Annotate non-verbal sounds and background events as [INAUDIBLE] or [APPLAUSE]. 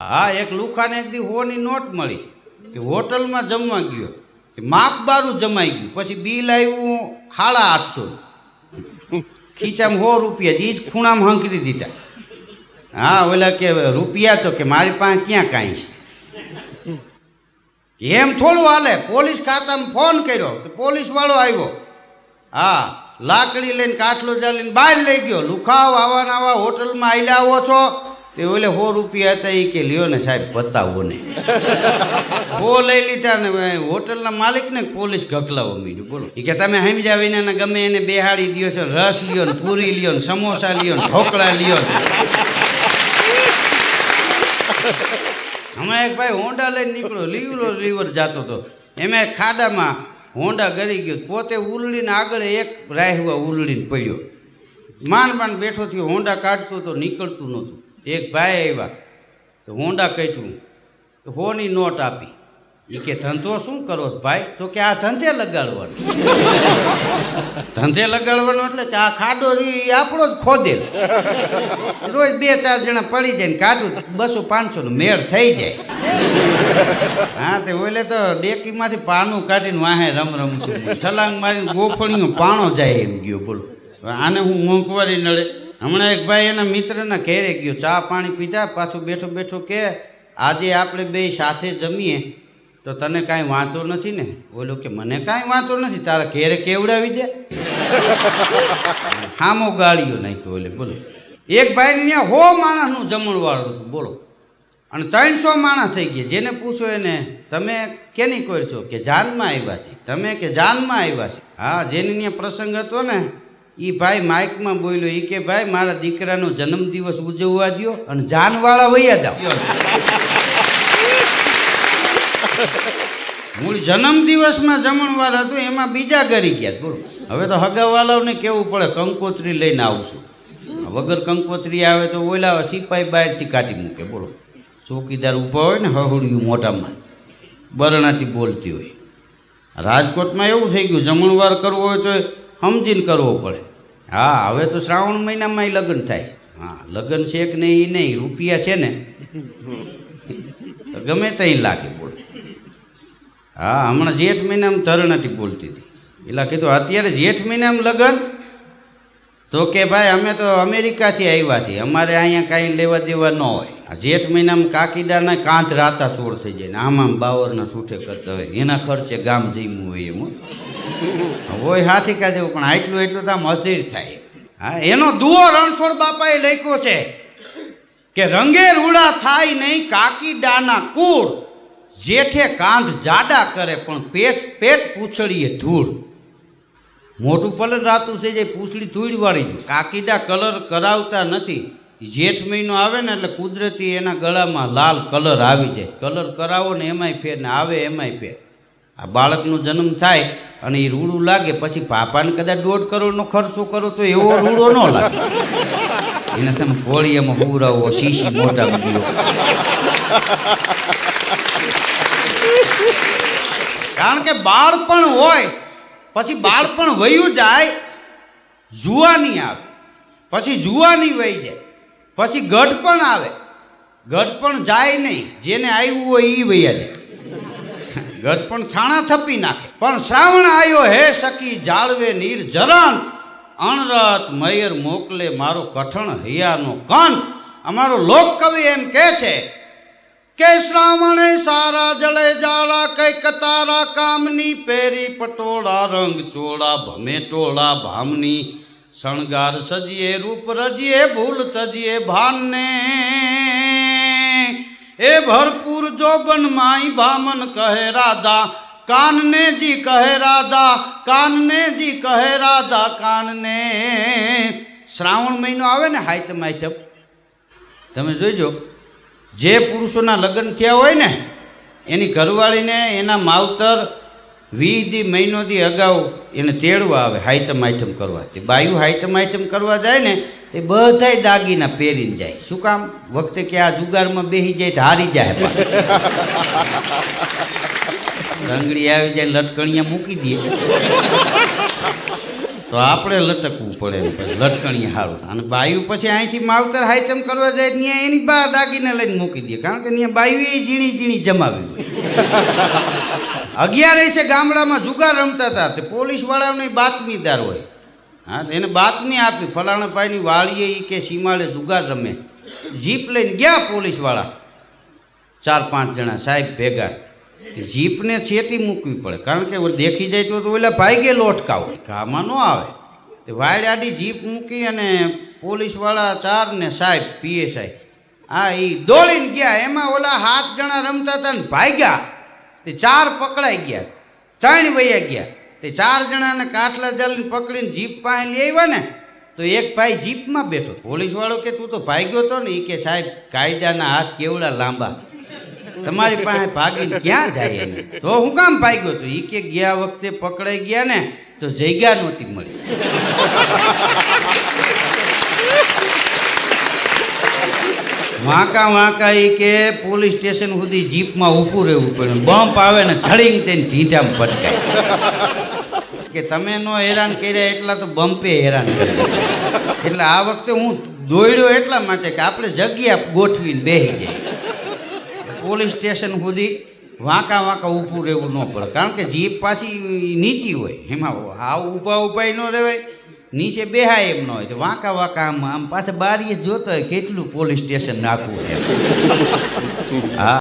હા, એક લુખાને એક દી હોની નોટ મળી કે હોટલમાં જમવા ગયો. કે માપ બારું જમાઈ ગયું. પછી બિલ આવ્યું સાડા આઠસો. ખીચામાં હો રૂપિયા. એ જ ખૂણામાં હંકરી દીધા. હા, ઓલા કે રૂપિયા તો કે મારી પાસે ક્યાં કાંઈ છે? એમ થોડું હાલે. પોલીસ ખાતામાં ફોન કર્યો તો પોલીસ વાળો આવ્યો. હા, લાકડી લઈને કાટલો ચાલીને બહાર લઈ ગયો. લુખાવ આવા ને આવા હોટલમાં આયલા આવો છો. તે ઓલે સો રૂપિયા હતા એ કે લ્યો ને સાહેબ બતાવો ને. [LAUGHS] સો લઈ લીધા ને હોટલના હોટલના માલિકને પોલીસ ગકલાવો મીડું બોલો. એ કે તમે સમજ્યા વિના ગમે એને બેહાડી દ્યો છો રસ લ્યો ને પૂરી લ્યો ને સમોસા લ્યો ને ઢોકળા લ્યો ને. હમણાં એક ભાઈ હોન્ડા લઈને નીકળ્યો લીવરો લીવર જાતો હતો એમાં ખાડામાં હોન્ડા ગરી ગયો. પોતે ઉલડીને આગળ એક રાહવા ઉલડીને પડ્યો. માંડ માંડ બેઠો થયો હોન્ડા કાઢતો તો નીકળતું નહોતું. એક ભાઈ આવ્યા. તો હોંડા તો હોની નોટ આપી. એ કે, ધંધો શું કરો ભાઈ? તો કે, આ ધંધે લગાડવાનો. [LAUGHS] ધંધે લગાડવાનો એટલે કે આ ખાડો એ આપણો જ ખોદેલ રોજ બે ચાર જણા પડી જાય ને કાઢું બસો પાંચસો નો મેળ થઈ જાય. હા, તે ઓલે તો ડેકીમાંથી પાનું કાઢીને વાહે રમ રમ છલાંગ મારીને ગોફણીઓ પાણો જાય એમ ગયો, બોલો. આને હું મોંઘવારી નડે? હમણાં એક ભાઈ એના મિત્રના ઘેરે ગયો, ચા પાણી પીધા, પાછું બેઠો બેઠો કે, આજે આપણે બે સાથે જમીએ. તો તને કાંઈ વાંચો નથી ને? ઓલો કે, મને કાંઈ વાંચો નથી, તારા ઘેરે કેવડાવી દે. [LAUGHS] હામો નહીં તો ઓલે, બોલો. એક ભાઈ ત્યાં હો માણસનું જમણવાળું હતું, બોલો. અને ત્રણસો માણસ થઈ ગયા. જેને પૂછો એને, તમે કેની કોઈ છો? કે, જાનમાં આવ્યા છે તમે કે, જાનમાં આવ્યા છે હા, જેની ત્યાં પ્રસંગ હતો ને એ ભાઈ માઇકમાં બોલ્યો એ કે ભાઈ, મારા દીકરાનો જન્મદિવસ ઉજવવા દ્યો અને જાનવાળા વૈયા જાઓ. મૂળ જન્મદિવસમાં જમણવાર હતું, એમાં બીજા ઘરી ગયા બોલો. હવે તો હગાવાલાઓને કેવું પડે, કંકોત્રી લઈને આવશું વગર કંકોત્રી આવે તો ઓલા સિપાઈ બહારથી કાઢી મૂકે, બોલો. ચોકીદાર ઊભા હોય ને, હહુડિયું મોટામાં બરણાથી બોલતી હોય. રાજકોટમાં એવું થઈ ગયું, જમણવાર કરવો હોય તો સમજીને કરવો પડે. હા, હવે તો શ્રાવણ મહિનામાં લગ્ન થાય. હા, લગ્ન છે કે નહીં એ નહીં, રૂપિયા છે ને. ગમે ત્યાં લાગે બોલ. હા, હમણાં જેઠ મહિનામાં ધરણાથી બોલતી હતી. એટલે કીધું, અત્યારે જેઠ મહિનામાં લગ્ન તો કે ભાઈ, અમે તો અમેરિકાથી આવ્યા છીએ. અમારે અહીંયા કાંઈ લેવા દેવા ન હોય. જેઠ મહિનામાં કાકીડાના કાંચ રાતા છોડ થઈ જાય ને આમ આમ બાવરના છૂટે કરતા હોય. એના ખર્ચે ગામ જઈમું હોય એમ હોય હાથી કાઢે પણ આટલું એટલું તો આમ અધીર થાય. હા, એનો દુઓ રણછોડ બાપાએ લખ્યો છે કે રંગે રૂડા થાય નહીં કાકીડાના કુળ. જેઠે કાંધ જાડા કરે, પણ પેટ પેટ પૂછડીએ ધૂળ. મોટું પલન રાતું થઈ જાય, પૂછડી ધૂળ વાળી જાય કાકીડા કલર કરાવતા નથી. જેઠ મહિનો આવે ને એટલે કુદરતી એના ગળામાં લાલ કલર આવી જાય. કલર કરાવો ને એમાંય ફેર ને આવે એમાંય ફેર. આ બાળકનો જન્મ થાય અને એ રૂડું લાગે, પછી પાપાને કદાચ દોઢ કરોડનો ખર્ચો કરો તો એવો રૂડો ન લાગે. એને તમે ઘોડિયામાં પૂરાવો શીશી મોટા મૂક્યો કારણ કે બાળપણ હોય પછી બાળપણ વયું જાય જુવાની આવે. પછી જુવાની વહી જાય. પછી ગઢપણ આવે. ગઢપણ જાય નહીં. જેને આવ્યું હોય એ વૈયા જાય. ગઢપણ થાણા થપી નાખે. પણ શ્રાવણ આવ્યો હે સખી, જાળવે નીર જરણ અણરત મયર મોકલે મારો કઠણ હૈયાનો કંઠ અમારો લોક કવિ એમ કહે છે કે શ્રાવણે સારા જળે જાળા કંઈક તારા કામની પેરી પટોળા, રંગ ચોળા, ભમે ટોળા ભામની. શણગાર સજીએ, રૂપ રજીએ, ભૂલ તજીએ ભાનને. એ ભરપૂર જોબન માઈ ભામન કહે રાધા, કાનને જી કહે રાધા, કાનને જી કહે રાધા, કાનને. શ્રાવણ મહિનો આવે ને હાઈત હાઈતમ તમે જોઈજો. જે પુરુષોના લગ્ન થયા હોય ને એની ઘરવાળીને એના માવતર વીસ દી મહિનો દી અગાઉ એને તેડવા આવે હાઇટમ આઇટમ કરવા તે બાયુ હાઇટમ આઇટમ કરવા જાય ને તે બધાય દાગીના પહેરીને જાય. શું કામ? વખતે કે આ જુગારમાં બેસી જાય તો હારી જાય. [LAUGHS] રંગડી આવી જાય લટકણીયા મૂકી દે. તો આપણે લટકવું પડે લટકણી સારું અને બાયુ પછી અહીંથી માવતર હાઈતમ કરવા જાય, ત્યાં એની બા દાગીને લઈને મૂકી દે. કારણ કે ત્યાં બાયુ એ ઝીણી ઝીણી જમાવી અગિયાર છે ગામડામાં જુગાર રમતા હતા, તે પોલીસવાળાઓની બાતમીદાર હોય. હા એને બાતમી આપી, ફલાણા ભાઈની વાળીએ એ કે સીમાડે જુગાર રમે. જીપ લઈને ગયા પોલીસવાળા, ચાર પાંચ જણા સાહેબ ભેગા. જીપને છેટી મૂકવી પડે. કારણ કે દેખી જાય તો ઓલા ભાઈ હોય. આમાં ન આવે. તે વાયડ આડી જીપ મૂકી અને પોલીસવાળા ચાર ને સાહેબ. પીએસઆઈ આ એ દોડીને ગયા. એમાં ઓલા હાથ જણા રમતા હતા ને ભાગ્યા. તે ચાર પકડાઈ ગયા. ત્રણ વૈયા ગયા. તે ચાર જણાને કાટલા જાલીને પકડીને જીપ પાસે લઈ આવ્યા ને, તો એક ભાઈ જીપમાં બેઠો. પોલીસવાળો કે, તું તો ભાગ્યો તો ને? એ કે, સાહેબ, કાયદાના હાથ કેવડા લાંબા. તમારી પાસે ભાગીને ક્યાં જાય તો હું કામ ભાગ્યો તો એ કે ગયા વખતે પકડાઈ ગયા ને તો જગ્યા નહોતી મળી. વાંકા વાંકા એ કે પોલીસ સ્ટેશન સુધી જીપમાં ઊભું રહેવું પડે. બમ્પ આવે ને ધડીંગ તેને ઢીંઢામાં પટકાય કે તમે નો હેરાન કર્યા એટલા તો બમ્પે હેરાન કર્યા. એટલે આ વખતે હું દોડ્યો એટલા માટે કે આપણે જગ્યા ગોઠવીને બેસી જાય પોલીસ સ્ટેશન સુધી વાંકા વાંકા ઊભું રહેવું ન પડે. કારણ કે જીપ પાછી નીચી હોય. એમાં આ ઊભા ઊભા ન રહેવાય, નીચે બેહાય એમ ન હોય. તો વાંકા વાંકા આમ આમ પાછા બારીએ જોતો હોય કેટલું પોલીસ સ્ટેશન નાખવું હા.